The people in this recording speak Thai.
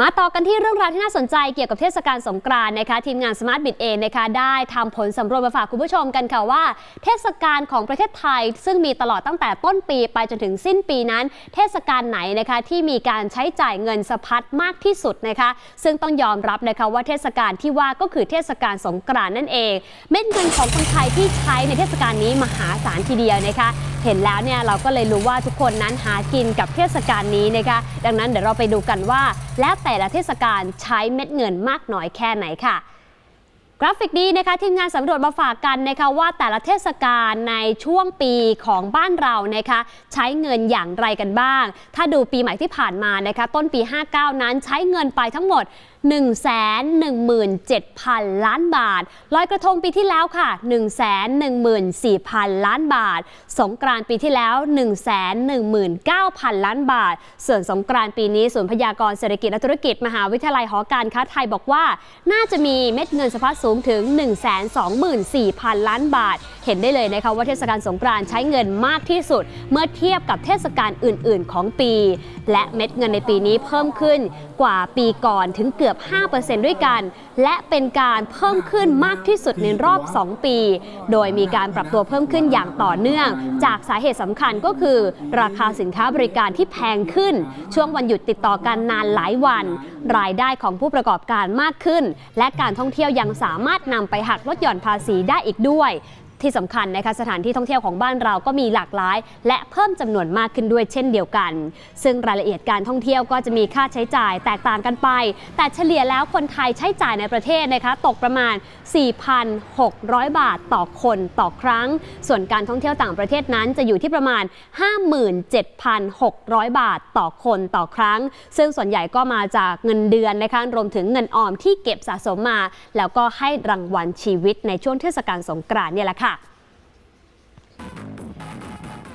มาต่อกันที่เรื่องราวที่น่าสนใจเกี่ยวกับเทศกาลสงกรานต์นะคะทีมงาน Smart Bit เองนะคะได้ทำผลสำรวจมาฝากคุณผู้ชมกันค่ะว่า เทศกาลของประเทศไทย ซึ่งมีตลอดตั้งแต่ต้นปีไปจนถึงสิ้นปีนั้น เทศกาลไหนนะคะที่มีการใช้จ่ายเงินสะพัดมากที่สุดนะคะซึ่งต้องยอมรับนะคะว่าเทศกาลที่ว่าก็คือเทศกาลสงกรานต์นั่นเอง เม็ดเงินของคนไทยที่ใช้ในเทศกาลนี้มหาศาลทีเดียวนะคะเห็นแล้วเนี่ยเราก็เลยรู้ว่าทุกคนนั้นหากินกับเทศกาลนี้นะคะดังนั้นเดี๋ยวเราไปดูกันว่าแล้วแต่ละเทศกาลใช้เม็ดเงินมากน้อยแค่ไหนค่ะกราฟิกนี้นะคะทีมงานสำรวจมาฝากกันนะคะว่าแต่ละเทศกาลในช่วงปีของบ้านเรานะคะใช้เงินอย่างไรกันบ้าง ถ้าดูปีใหม่ที่ผ่านมานะคะต้นปี 59 นั้นใช้เงินไปทั้งหมด1 1 7 0 0 0 ล้านบาท ลอยกระทงปีที่แล้วค่ะ 1 1 4 0 0 0 ล้านบาท สงกรานปีที่แล้ว 1 1 9 0 0 0 ล้านบาท ส่วนสงกรานปีนี้ศูนย์พยากรเศรษฐกิจและธุรกิจมหาวิทยาลัยหอการค้าไทยบอกว่า น่าจะมีเม็ดเงินสะพัดสูงถึง 1 2 4 0 0 0 ล้านบาท เห็นได้เลยนะคะว่าเทศกาลสงกรานต์ใช้เงินมากที่สุด เมื่อเทียบกับเทศกาลอื่น ๆ ของปี และเม็ดเงินในปีนี้เพิ่มขึ้นกว่าปีก่อนถึงเกือบ 5%ด้วยกัน และเป็นการเพิ่มขึ้นมากที่สุดในรอบ 2 ปี โดยมีการปรับตัวเพิ่มขึ้นอย่างต่อเนื่อง จากสาเหตุสำคัญก็คือ ราคาสินค้าบริการที่แพงขึ้น ช่วงวันหยุดติดต่อกันนานหลายวัน รายได้ของผู้ประกอบการมากขึ้น และการท่องเที่ยวยังสามารถนำไปหักลดหย่อนภาษีได้อีกด้วย ที่สำคัญนะคะสถานที่ท่องเที่ยวของบ้านเราก็มีหลากหลาย และเพิ่มจำนวนมากขึ้นด้วยเช่นเดียวกัน ซึ่งรายละเอียดการท่องเที่ยวก็จะมีค่าใช้จ่ายแตกต่างกันไป แต่เฉลี่ยแล้วคนไทยใช้จ่ายในประเทศนะคะตกประมาณ 4,600 บาทต่อคนต่อครั้ง ส่วนการท่องเที่ยวต่างประเทศนั้นจะอยู่ที่ประมาณ 57,600 บาทต่อคนต่อครั้ง ซึ่งส่วนใหญ่ก็มาจากเงินเดือนนะคะรวมถึงเงินออมที่เก็บสะสมมา แล้วก็ให้รางวัลชีวิตในช่วงเทศกาลสงกรานต์เนี่ยแหละค่ะ